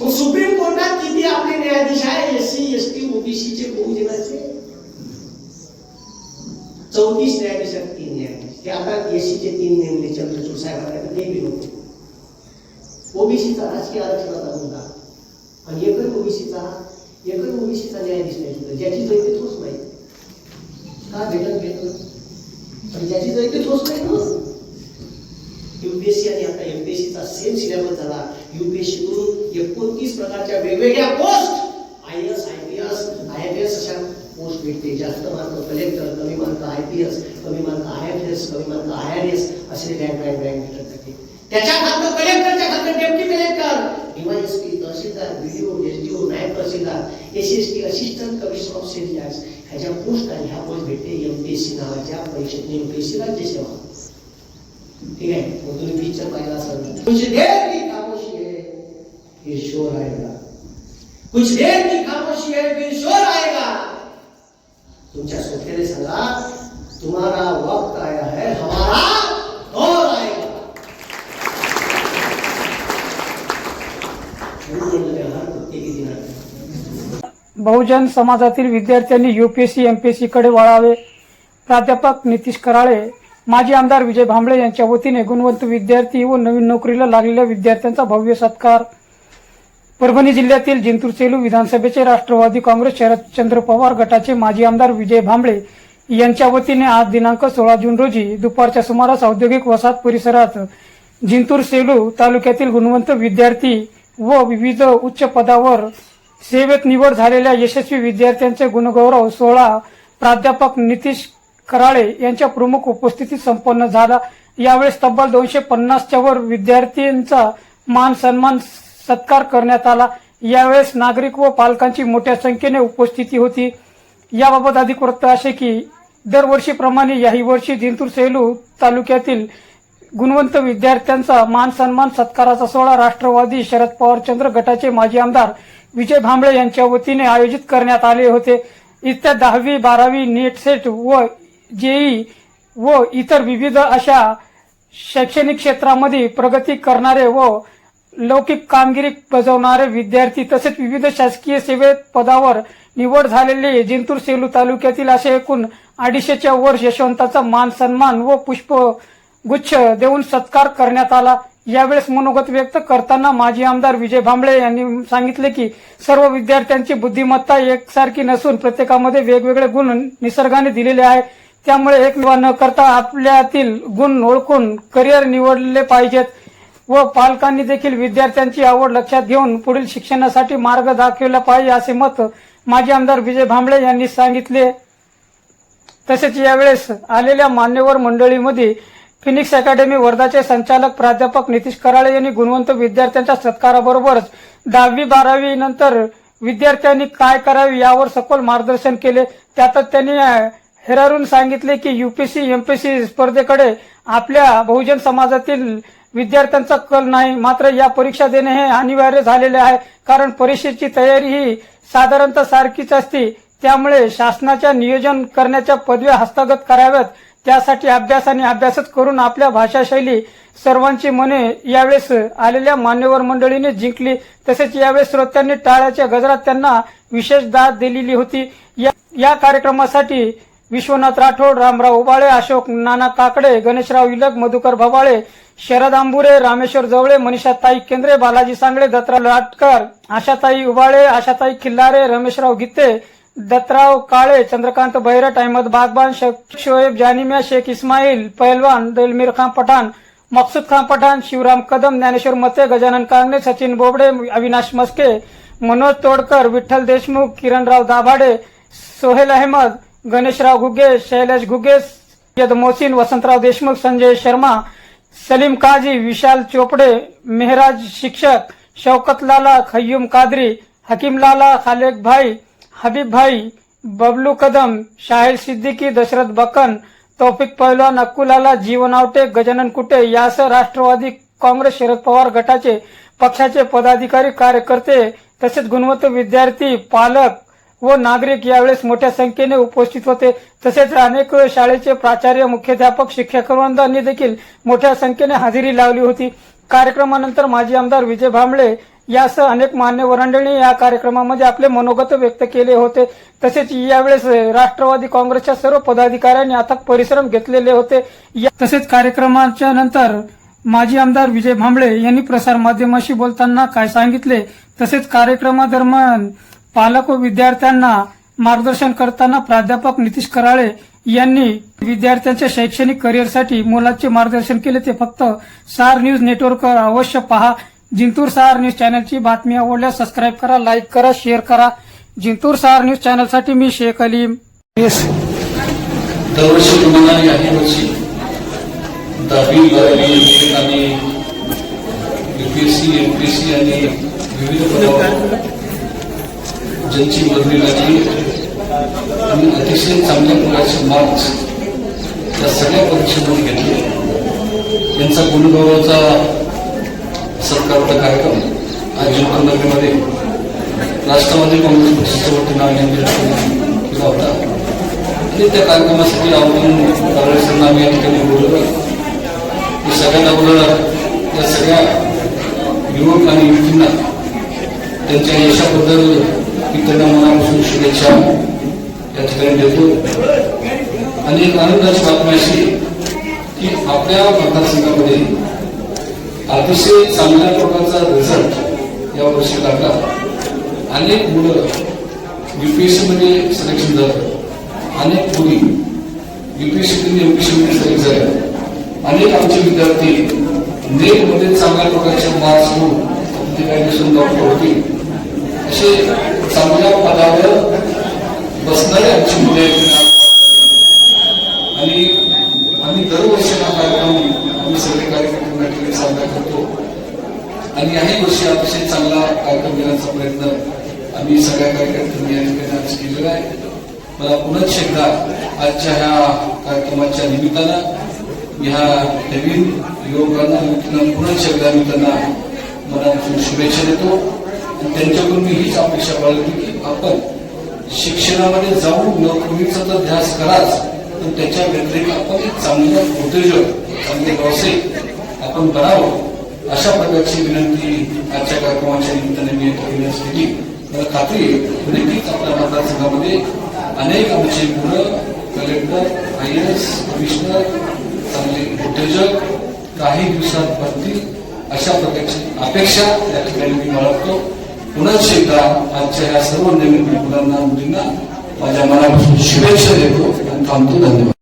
मग सुप्रीम कोर्टात किती आपले न्यायाधीश आहे एस सी एस टी ओबीसीचे बहुजनाचे चौतीस न्यायाधीश आहेत तीन न्यायाधीश। ते आता एससीचे तीन नेमले चंद्रचूड साहेबांना ते बी ओबीसीचा राजकीय आरक्षणाचा मुद्दा आणि एकच ओबीसीचा एकही ओबीसीचा न्यायाधीश नाही तिथं. ज्याची जयते तोच नाही का भेटत भेटत आणि ज्याची जयते तोच नाही ना? युपीएससी आणि आता एमपीएससीचा सेम सिलेबस झाला. युपीएससी करून एकोणतीस प्रकारच्या वेगवेगळ्या post I A S I P S I F S post भेटते जास्त मार्क कलेक्टर कमी मार्क आय पी एस कमी मार्क आय एफ एस कमी मार्क आय आर एस असे रँक रँक रँक भेटत जाते. त्याच्या खातं कलेक्टरच्या खातं deputy collector DYSP tahsildar BDO SDO नायब tahsildar S S T assistant commissioner of sale ह्याच्या पोस्ट आणि ह्या पोस्ट भेटते एमपीएससी नावाच्या परीक्षेत. एमपीएससी राज्य सेवा. ठीक आहे वो तुम्ही पिक्चर पाहिला असेल कुछ देर की खामोशी है फिर शोर आएगा. कुछ देर की खामोशी है फिर शोर आएगा. तुमच्या सोफ्याने सांगा तुम्हारा वक्त आया है हमारा दौर आएगा. म्हणून म्हणलं मी हर प्रत्येकी दिनांक बहुजन समाजातील विद्यार्थ्यांनी युपीएससी एमपीएससी कडे वळावे. प्राध्यापक नितीश कराळे माजी आमदार विजय भांबळे यांच्या वतीने गुणवंत विद्यार्थी व नवीन नोकरीला लागलेल्या विद्यार्थ्यांचा भव्य सत्कार. परभणी जिल्ह्यातील जिंतूर सेलू विधानसभेचे राष्ट्रवादी काँग्रेस शरदचंद्र पवार गटाचे माजी आमदार विजय भांबळे यांच्या वतीने आज दिनांक सोळा जून रोजी दुपारच्या सुमारास औद्योगिक वसाहत परिसरात जिंतूर सेलू तालुक्यातील गुणवंत विद्यार्थी व विविध उच्च पदावर सेवेत निवड झालेल्या यशस्वी विद्यार्थ्यांचे गुणगौरव सोहळा प्राध्यापक नितीश कराळे यांच्या प्रमुख उपस्थितीत संपन्न झाला. यावेळेस तब्बल दोनशे पन्नासच्या वर विद्यार्थ्यांचा मान सन्मान सत्कार करण्यात आला. यावेळेस नागरिक व पालकांची मोठ्या संख्येने उपस्थिती होती. याबाबत अधिक वृत्त असे की दरवर्षीप्रमाणे याही वर्षी जिंतूर सेलू तालुक्यातील गुणवंत विद्यार्थ्यांचा मान सन्मान सत्काराचा सोहळा राष्ट्रवादी शरद पवारचंद्र गटाचे माजी आमदार विजय भांबळे यांच्या वतीने आयोजित करण्यात आले होते. इथल्या दहावी बारावी नेट सेट व जेई व इतर विविध अशा शैक्षणिक क्षेत्रामध्ये प्रगती करणारे व लौकिक कामगिरी बजावणारे विद्यार्थी तसेच विविध शासकीय सेवेत पदावर निवड झालेले जिंतूर सेलू तालुक्यातील असे एकूण अडीचशेच्या वर यशवंताचा मान सन्मान व पुष्प गुच्छ देऊन सत्कार करण्यात आला. यावेळेस मनोगत व्यक्त करताना माजी आमदार विजय भांबळे यांनी सांगितले की सर्व विद्यार्थ्यांची बुद्धिमत्ता एकसारखी नसून प्रत्येकामध्ये वेगवेगळे गुण निसर्गाने दिलेले आहे त्यामुळे एक न करता आपल्यातील गुण ओळखून करिअर निवडले पाहिजेत व पालकांनी देखील विद्यार्थ्यांची आवड लक्षात घेऊन पुढील शिक्षणासाठी मार्ग दाखविला पाहिजे असे मत माजी आमदार विजय भांबळे यांनी सांगितले. तसेच यावेळेस आलेल्या मान्यवर मंडळीमध्ये फिनिक्स अकॅडमी वर्धाचे संचालक प्राध्यापक नितीश कराळे यांनी गुणवंत विद्यार्थ्यांच्या सत्काराबरोबरच दहावी बारावी नंतर विद्यार्थ्यांनी काय करावे यावर सखोल मार्गदर्शन केले. त्यातच त्यांनी हेरारून सांगितले की युपीएससी एमपीएससी स्पर्धेकडे आपल्या बहुजन समाजातील विद्यार्थ्यांचा कल नाही. मात्र या परीक्षा देणे हे अनिवार्य झालेले आहे. कारण परीक्षेची तयारी ही साधारणतः सारखीच असते. त्यामुळे शासनाच्या नियोजन करण्याच्या पदव्या हस्तगत कराव्यात. त्यासाठी अभ्यास आणि अभ्यासच करून आपल्या भाषाशैली सर्वांची मने यावेळेस आलेल्या मान्यवर मंडळीने जिंकली. तसेच यावेळेस श्रोत्यांनी टाळ्याच्या गजरात त्यांना विशेष दाद दिलेली होती. या- या कार्यक्रमासाठी विश्वनाथ राठोड रामराव उबाळे अशोक नाना काकडे गणेशराव इलक मधुकर भवाळे शरद आंबुरे रामेश्वर जवळे मनीषा ताई केंद्रे बालाजी सांगळे दत्तराव लाटकर आशाताई उबाळे आशाताई खिल्लारे रमेशराव गीते दत्तराव काळे चंद्रकांत भैरट अहमद बागबान शेख शोएब जानिम्या शेख इस्माईल पहलवान दलमीर खान पठाण मकसूद खान पठाण शिवराम कदम ज्ञानेश्वर मते गजानन कांगणे सचिन बोबडे अविनाश मस्के मनोज तोडकर विठ्ठल देशमुख किरणराव दाभाडे सोहेल अहमद गणेशराव घुगे शैलेश घुगे सय्यद मोहसिन वसंतराव देशमुख संजय शर्मा सलीम काजी विशाल चोपडे मेहराज शिक्षक शौकत लाला खय्यूम कादरी हकीम लाला खालेक भाई हबीब भाई बबलू कदम शाहिल सिद्दीकी दशरथ बकन तौफिक पहलवान अक्कुलाला जीवन आवटे गजानन कुटे यासह राष्ट्रवादी काँग्रेस शरद पवार गटाचे पक्षाचे पदाधिकारी कार्यकर्ते तसेच गुणवत्त विद्यार्थी पालक व नागरिक यावेळेस मोठ्या संख्येने उपस्थित होते. तसेच अनेक शाळेचे प्राचार्य मुख्याध्यापक शिक्षकवृंदांनी देखील मोठ्या संख्येने हजेरी लावली होती. कार्यक्रमानंतर माजी आमदार विजय भांबळे यासह अनेक मान्यवरांनी या कार्यक्रमामध्ये आपले मनोगत व्यक्त केले होते. तसेच यावेळेस राष्ट्रवादी काँग्रेसच्या सर्व पदाधिकाऱ्यांनी अथक परिश्रम घेतलेले होते. या- तसेच कार्यक्रमाच्या नंतर माजी आमदार विजय भांबळे यांनी प्रसार माध्यमाशी बोलताना काय सांगितले? तसेच कार्यक्रमादरम्यान पालक व विद्यार्थ्यांना मार्गदर्शन करताना प्राध्यापक नितीश कराळे यांनी विद्यार्थ्यांच्या शैक्षणिक करिअरसाठी मोलाचे मार्गदर्शन केले. ते फक्त सार न्यूज नेटवर्कवर अवश्य पहा. जिंतूर सहार न्यूज चॅनलची बातमी आवडल्यास सबस्क्राईब करा लाईक करा शेअर करा. जिंतूर सहार न्यूज चॅनलसाठी मी शेख अलीम दरवर्षी तुम्हाला याही वर्षी दहावी बारावी आणि युपीएससी एमपीएससी आणि विविध ज्यांची बदली लागली आणि अतिशय चांगल्या प्रकारचे मार्क्स त्या सगळ्या परीक्षेमध्ये घेतले. यांचा गुणगौरवाचा सरकारचा कार्यक्रम. आज जिंतूर नगरीमध्ये राष्ट्रवादी काँग्रेस पक्षाच्या वतीनं आयोजित केला होता. आणि त्या कार्यक्रमासाठी आव्हान काँग्रेसांना आम्ही या ठिकाणी बोलवलं. की सगळ्यात अगोदर या सगळ्या युवक आणि युवतींना त्यांच्या यशाबद्दल मी मनापासून शुभेच्छा या ठिकाणी देतो. आणि एक आनंदाची बातमी अशी की आपल्या मतदारसंघामध्ये अतिशय चांगल्या प्रकारचा रिझल्ट या वर्षी लागला. अनेक मुलं युपीएससी मध्ये सिलेक्शन झालं. अनेक मुली युपीएससी एमपीएससी मध्ये सिलेक्ट झाल्या. अनेक आमचे विद्यार्थी नेटमध्ये चांगल्या प्रकारचे मार्क्स घेऊन तिथे काही दिवसून डॉक्टर होतील असे चांगल्या पदावर बसणारे आमची मुले आणि आम्ही दरवर्षी हा कार्यक्रम आम्ही सगळे कार्यक्रम या ठिकाणी साजरा करतो. आणि याही वर्षी अतिशय चांगला कार्यक्रम घेण्याचा प्रयत्न आम्ही सगळ्या कार्यकर्त्यांनी या ठिकाणी आज केलेला आहे. मला पुन्हा एकदा आजच्या ह्या कार्यक्रमाच्या निमित्तानं ह्या नवीन युवकांना युवतींना पुन्हा एकदा मी त्यांना मनापासून शुभेच्छा देतो. त्यांच्याकडून मी हीच अपेक्षा बाळगली की आपण शिक्षणामध्ये जाऊन नोकरीचा तर ध्यास कराच पण त्याच्या व्यतिरिक्त आपण एक चांगलं उद्योजक चांगले व्यावसायिक आपण बनावं अशा प्रकारची विनंती आजच्या कार्यक्रमाच्या निमित्ताने मी करण्यास केली मला खात्री आहे नक्कीच आपल्या मतदारसंघामध्ये अनेक आमचे मुलं कलेक्टर आय एस कमिशनर चांगले उद्योजक काही दिवसात बनतील अशा प्रकारची अपेक्षा या ठिकाणी मी बाळगतो. पुन्हा एकदा आजच्या या सर्व नवीन मुलांना मुलींना माझ्या मनापासून शुभेच्छा देतो आणि थांबतो. धन्यवाद.